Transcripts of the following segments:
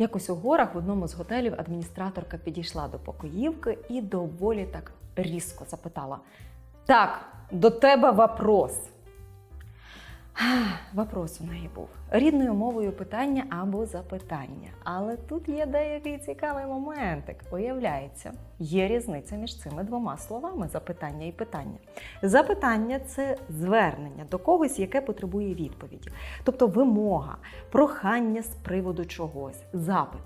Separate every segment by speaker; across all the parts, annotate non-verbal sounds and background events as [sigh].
Speaker 1: Якось у горах в одному з готелів адміністраторка підійшла до покоївки і доволі так різко запитала: Так, до тебе вопрос. [sighs] Вопрос у неї був рідною мовою питання або запитання. Але тут є деякий цікавий моментик. Уявляється, є різниця між цими двома словами запитання і питання. Запитання це звернення до когось, яке потребує відповіді, тобто вимога, прохання з приводу чогось, запит.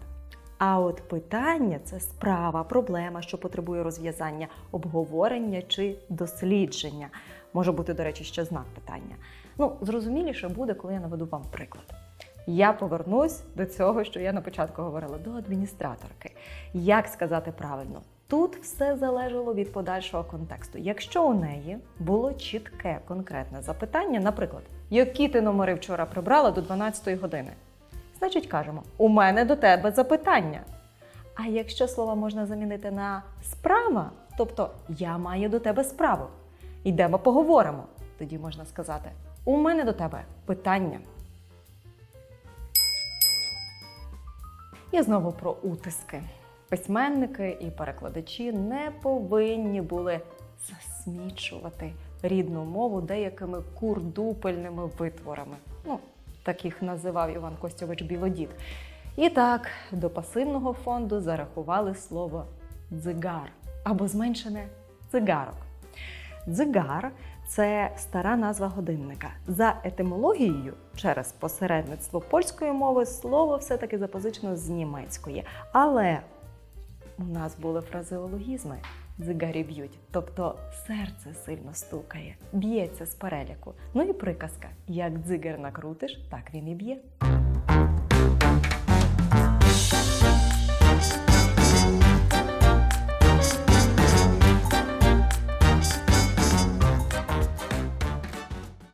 Speaker 1: А от питання це справа, проблема, що потребує розв'язання, обговорення чи дослідження. Може бути, до речі, ще знак питання. Ну, зрозуміліше буде, коли я наведу вам приклад. Я повернусь до цього, що я на початку говорила, до адміністраторки. Як сказати правильно? Тут все залежало від подальшого контексту. Якщо у неї було чітке конкретне запитання, наприклад, які ти номери вчора прибрала до 12-ї години, значить кажемо: у мене до тебе запитання. А якщо слово можна замінити на справа, тобто я маю до тебе справу, йдемо поговоримо, тоді можна сказати: у мене до тебе питання. І знову про утиски. Письменники і перекладачі не повинні були засмічувати рідну мову деякими курдупельними витворами. Ну, так їх називав Іван Костьович Білодід. І так, до пасивного фонду зарахували слово дзигар або зменшене цигарок. Дзигар це стара назва годинника. За етимологією, через посередництво польської мови, слово все-таки запозичено з німецької. Але у нас були фразеологізми. Дзигарі б'ють, тобто серце сильно стукає, б'ється з переляку. Ну і приказка: як дзигар накрутиш, так він і б'є.